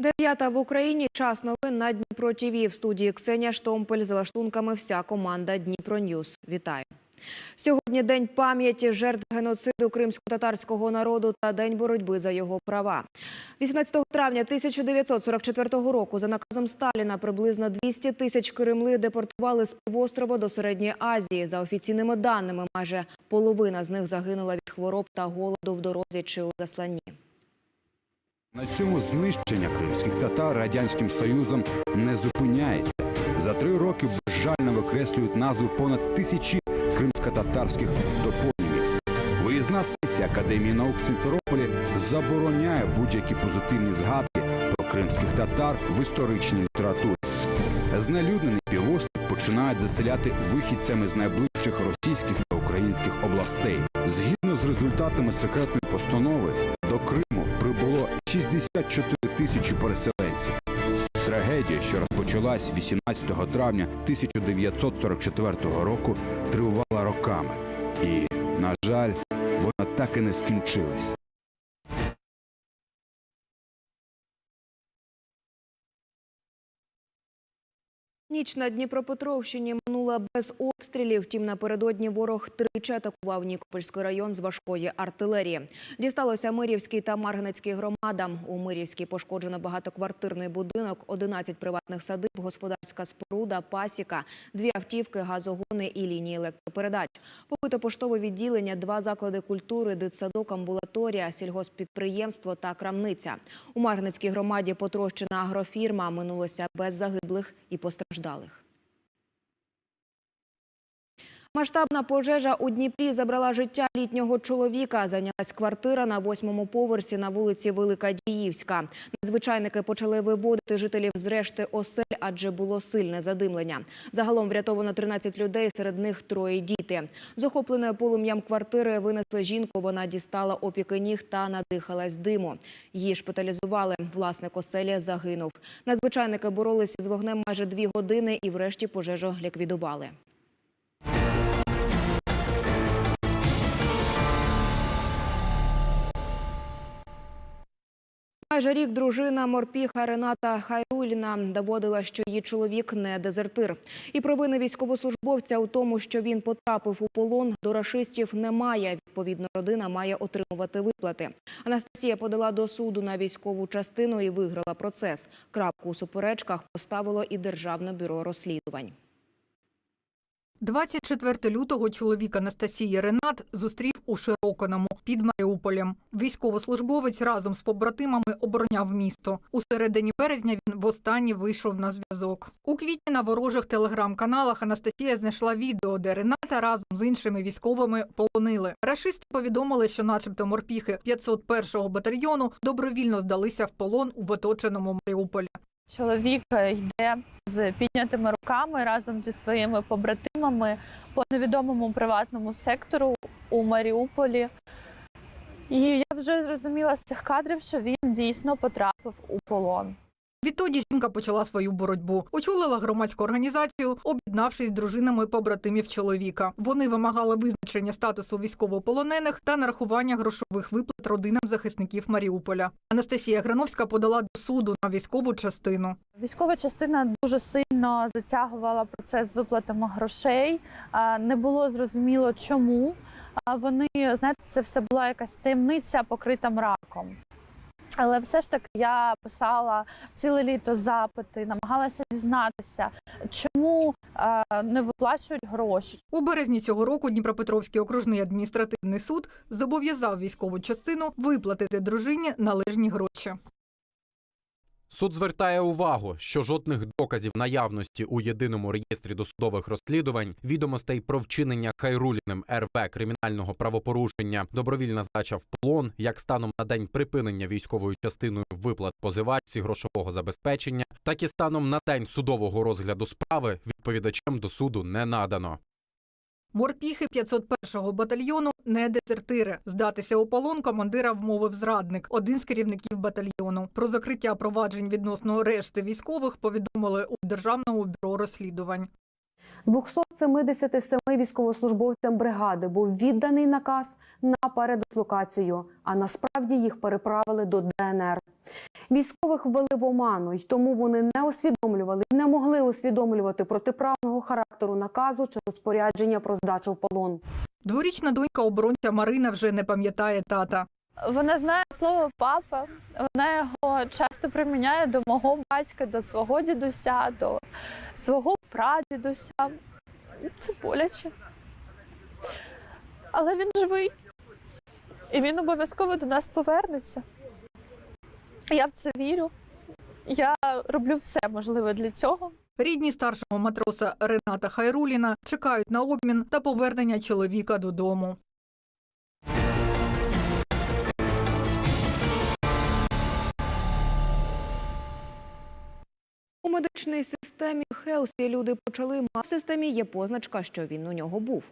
Дев'ята в Україні. Час новин на Дніпро ТІВІ. В студії Ксенія Штомпель. За лаштунками вся команда Дніпро Ньюс. Вітаю. Сьогодні день пам'яті жертв геноциду кримсько-татарського народу та день боротьби за його права. 18 травня 1944 року за наказом Сталіна приблизно 200 тисяч кремли депортували з півострова до Середньої Азії. За офіційними даними, майже половина з них загинула від хвороб та голоду в дорозі чи у засланні. На цьому знищення кримських татар радянським союзом не зупиняється. За три роки безжально викреслюють назву понад тисячі кримсько-татарських топонімів. Виїзна сесія Академії наук в Сімферополі забороняє будь-які позитивні згадки про кримських татар в історичній літературі. Знелюднений півострів починають заселяти вихідцями з найближчих російських та українських областей. Згідно з результатами секретної постанови, до прибуло 64 тисячі переселенців. Трагедія, що розпочалась 18 травня 1944 року, тривала роками. І, на жаль, вона так і не скінчилась. Ніч на Дніпропетровщині минула без обстрілів. Втім, напередодні ворог тричі атакував Нікопольський район з важкої артилерії. Дісталося Мирівський та Марганецький громадам. У Мирівській пошкоджено багатоквартирний будинок, 11 приватних садиб, господарська споруда, пасіка, дві автівки, газогони і лінії електропередач. Побито поштове відділення, два заклади культури, дитсадок, амбулаторія, сільгоспідприємство та крамниця. У Марганецькій громаді потрощена агрофірма. Минулося без загиблих і постраждалих постраждалих. Масштабна пожежа у Дніпрі забрала життя літнього чоловіка. Зайнялась квартира на восьмому поверсі на вулиці Велика Діївська. Надзвичайники почали виводити жителів з решти осель, адже було сильне задимлення. Загалом врятовано 13 людей, серед них троє діти. З охопленої полум'ям квартири винесли жінку. Вона дістала опіки ніг та надихалась диму. Її шпиталізували. Власник оселі загинув. Надзвичайники боролися з вогнем майже дві години і врешті пожежу ліквідували. Майже рік дружина морпіха Рената Хайруліна доводила, що її чоловік не дезертир. І провини військовослужбовця у тому, що він потрапив у полон, до рашистів немає. Відповідно, родина має отримувати виплати. Анастасія подала до суду на військову частину і виграла процес. Крапку у суперечках поставило і Державне бюро розслідувань. 24 лютого чоловік Анастасії Ренат зустрів у Широконому під Маріуполем. Військовослужбовець разом з побратимами обороняв місто. У середині березня він востаннє вийшов на зв'язок. У квітні на ворожих телеграм-каналах Анастасія знайшла відео, де Рената разом з іншими військовими полонили. Рашисти повідомили, що, начебто, морпіхи 501-го батальйону добровільно здалися в полон у оточеному Маріуполі. Чоловік йде з піднятими руками разом зі своїми побратимами по невідомому приватному сектору у Маріуполі. І я вже зрозуміла з цих кадрів, що він дійсно потрапив у полон. Відтоді жінка почала свою боротьбу. Очолила громадську організацію, об'єднавшись з дружинами побратимів чоловіка. Вони вимагали визначення статусу військовополонених та нарахування грошових виплат родинам захисників Маріуполя. Анастасія Грановська подала до суду на військову частину. Військова частина дуже сильно затягувала процес з виплатами грошей. Не було зрозуміло, чому. Вони знаєте, це все була якась таємниця покрита мраком. Але все ж таки я писала ціле літо запити, намагалася дізнатися, чому е, не виплачують гроші, У березні цього року Дніпропетровський окружний адміністративний суд зобов'язав військову частину виплатити дружині належні гроші. Суд звертає увагу, що жодних доказів наявності у єдиному реєстрі досудових розслідувань, відомостей про вчинення Хайруліним РВ кримінального правопорушення, добровільна здача в полон, як станом на день припинення військовою частиною виплат позивачці грошового забезпечення, так і станом на день судового розгляду справи відповідачем до суду не надано. Морпіхи 501-го батальйону не дезертири. Здатися у полон командира вмовив зрадник, один з керівників батальйону. Про закриття проваджень відносно решти військових повідомили у Державному бюро розслідувань. 277 військовослужбовцям бригади був відданий наказ на передислокацію, а насправді їх переправили до ДНР. Військових ввели в оману, й тому вони не усвідомлювали і не могли усвідомлювати протиправного характеру наказу чи розпорядження про здачу в полон. Дворічна донька оборонця Марина вже не пам'ятає тата. Вона знає слово папа, вона його часто приміняє до мого батька, до свого дідуся, до свого прадідуся. Це боляче. Але він живий. І він обов'язково до нас повернеться. Я в це вірю. Я роблю все можливе для цього. Рідні старшого матроса Рената Хайруліна чекають на обмін та повернення чоловіка додому. Медичній системі Хелсі люди почали мав в системі є позначка, що він у нього був.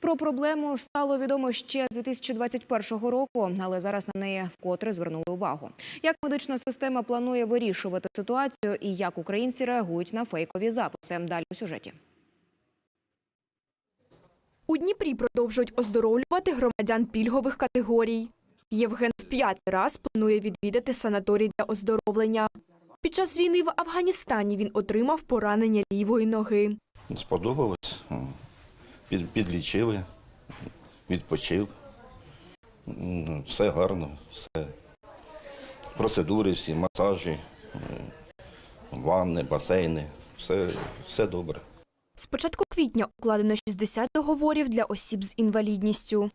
Про проблему стало відомо ще з 2021 року, але зараз на неї вкотре звернули увагу. Як медична система планує вирішувати ситуацію і як українці реагують на фейкові записи? Далі у сюжеті. У Дніпрі продовжують оздоровлювати громадян пільгових категорій. Євген в п'ятий раз планує відвідати санаторій для оздоровлення. Під час війни в Афганістані він отримав поранення лівої ноги. Сподобалось. Підлічили, відпочив. Ну, Все гарно, все. Процедури всі, масажі, ванни, басейни, все, все добре. З початку квітня укладено 60 договорів для осіб з інвалідністю.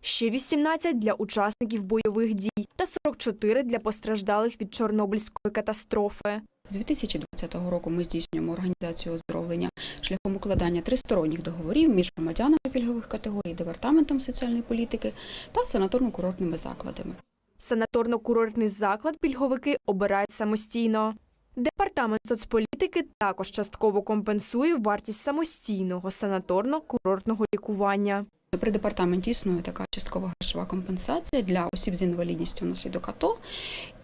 Ще 18 для учасників бойових дій та 44 для постраждалих від Чорнобильської катастрофи. З 2020 року ми здійснюємо організацію оздоровлення шляхом укладання тристоронніх договорів між громадянами пільгових категорій, департаментом соціальної політики та санаторно-курортними закладами. Санаторно-курортний заклад пільговики обирають самостійно. Департамент соцполітики також частково компенсує вартість самостійного санаторно-курортного лікування. При департаменті існує така часткова грошова компенсація для осіб з інвалідністю внаслідок АТО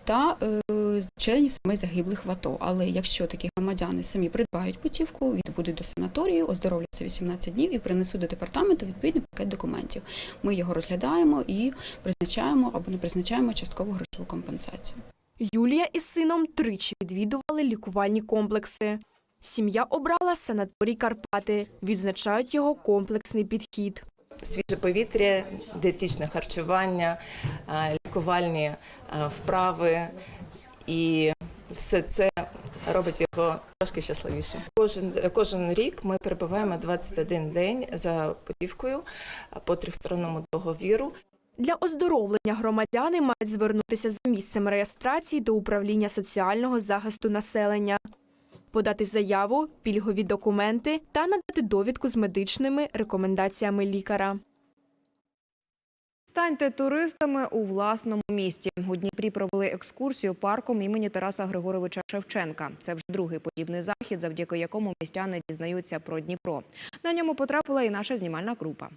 та е, членів сімей загиблих в АТО. Але якщо такі громадяни самі придбають путівку, відбудуть до санаторію, оздоровляться 18 днів і принесуть до департаменту відповідний пакет документів. Ми його розглядаємо і призначаємо або не призначаємо часткову грошову компенсацію. Юлія із сином тричі відвідували лікувальні комплекси. Сім'я обрала санаторій Карпати. Відзначають його комплексний підхід. Свіже повітря, дієтичне харчування, е, лікувальні е, вправи, і все це робить його трошки щасливішим. Кожен, кожен рік ми перебуваємо 21 день за путівкою е, по трьохсторонному договіру. Для оздоровлення громадяни мають звернутися за місцем реєстрації до управління соціального захисту населення, подати заяву, пільгові документи та надати довідку з медичними рекомендаціями лікаря. Станьте туристами у власному місті. У Дніпрі провели екскурсію парком імені Тараса Григоровича Шевченка. Це вже другий подібний захід, завдяки якому містяни дізнаються про Дніпро. На ньому потрапила і наша знімальна група.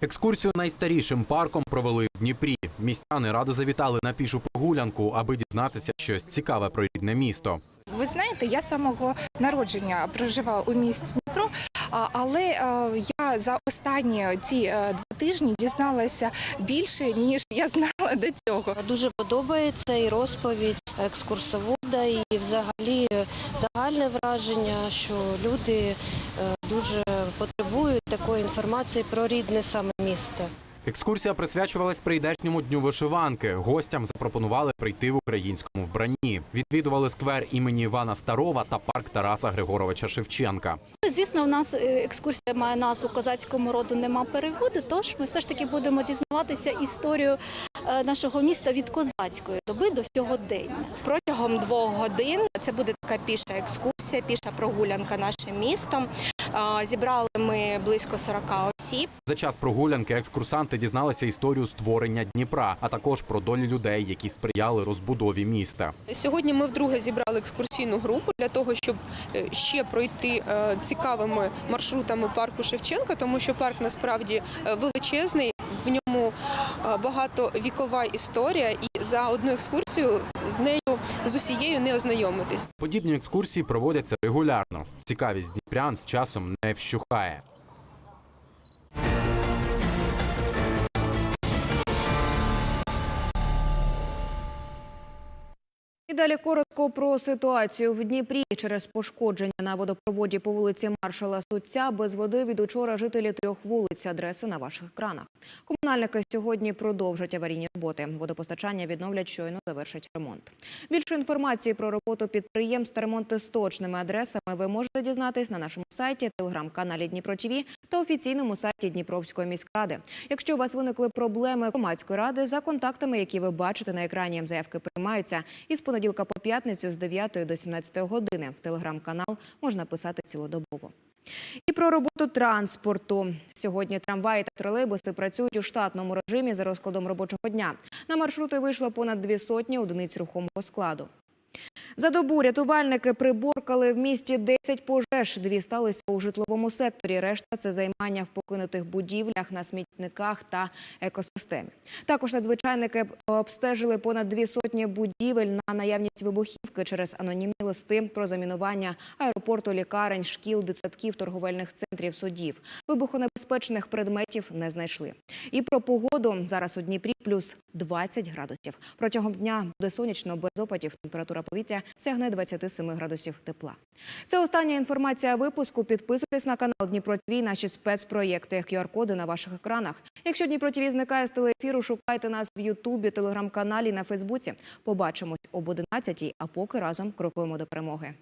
Екскурсію найстарішим парком провели в Дніпрі. Містяни радо завітали на пішу прогулянку, аби дізнатися щось цікаве про рідне місто. Ви знаєте, я самого народження проживаю у місті Дніпро, але е, я за останні ці е, два тижні дізналася більше ніж я знала до цього. Дуже подобається і розповідь екскурсовода, і взагалі загальне враження, що люди е, дуже потребують такої інформації про рідне саме місто. Екскурсія присвячувалась прийдешньому дню вишиванки. Гостям запропонували прийти в українському вбранні. Відвідували сквер імені Івана Старова та парк Тараса Григоровича Шевченка. Звісно, у нас е, екскурсія має назву козацькому роду нема переводу. Тож ми все ж таки будемо дізнаватися історію нашого міста від козацької доби до сьогодення. Протягом двох годин це буде така піша екскурсія, піша прогулянка нашим містом. Зібрали ми близько 40 осіб. За час прогулянки екскурсанти дізналися історію створення Дніпра, а також про долі людей, які сприяли розбудові міста. Сьогодні ми вдруге зібрали екскурсійну групу для того, щоб е, ще пройти е, цікавими маршрутами парку Шевченка, тому що парк насправді е, величезний. Е, багатовікова історія, і за одну екскурсію з нею з усією не ознайомитись. Подібні екскурсії проводяться регулярно. цікавість дніпрян з часом не вщухає. Далі коротко про ситуацію в Дніпрі. Через пошкодження на водопроводі по вулиці Маршала Суця без води від учора жителі трьох вулиць. Адреси на ваших екранах. Комунальники сьогодні продовжать аварійні роботи. Водопостачання відновлять щойно завершать ремонт. Більше інформації про роботу підприємств та ремонти з точними адресами ви можете дізнатись на нашому сайті, телеграм-каналі Дніпро ТВ та офіційному сайті Дніпровської міськради. Якщо у вас виникли проблеми громадської ради за контактами, які ви бачите на екрані, заявки приймаються із понеділка по п'ятницю з 9 до 17 години. В телеграм-канал можна писати цілодобово. І про роботу транспорту. Сьогодні трамваї та тролейбуси працюють у штатному режимі за розкладом робочого дня. На маршрути вийшло понад дві сотні одиниць рухомого складу. За добу рятувальники приборкали в місті 10 пожеж. Дві сталися у житловому секторі. Решта це займання в покинутих будівлях, на смітниках та екосистемі. Також надзвичайники обстежили понад дві сотні будівель на наявність вибухівки через анонімні листи про замінування аеропорту, лікарень, шкіл, дитсадків, торговельних центрів, судів. Вибухонебезпечних предметів не знайшли. І про погоду зараз у Дніпрі плюс 20 градусів. Протягом дня буде сонячно без опадів. Температура повітря сягне 27 градусів тепла. Це остання інформація випуску. Підписуйтесь на канал Дніпро ТВ, наші спецпроєкти, QR-коди на ваших екранах. Якщо Дніпро ТВ зникає з телеефіру, шукайте нас в Ютубі, телеграм-каналі, на Фейсбуці. Побачимось об 11 а поки разом крокуємо до перемоги.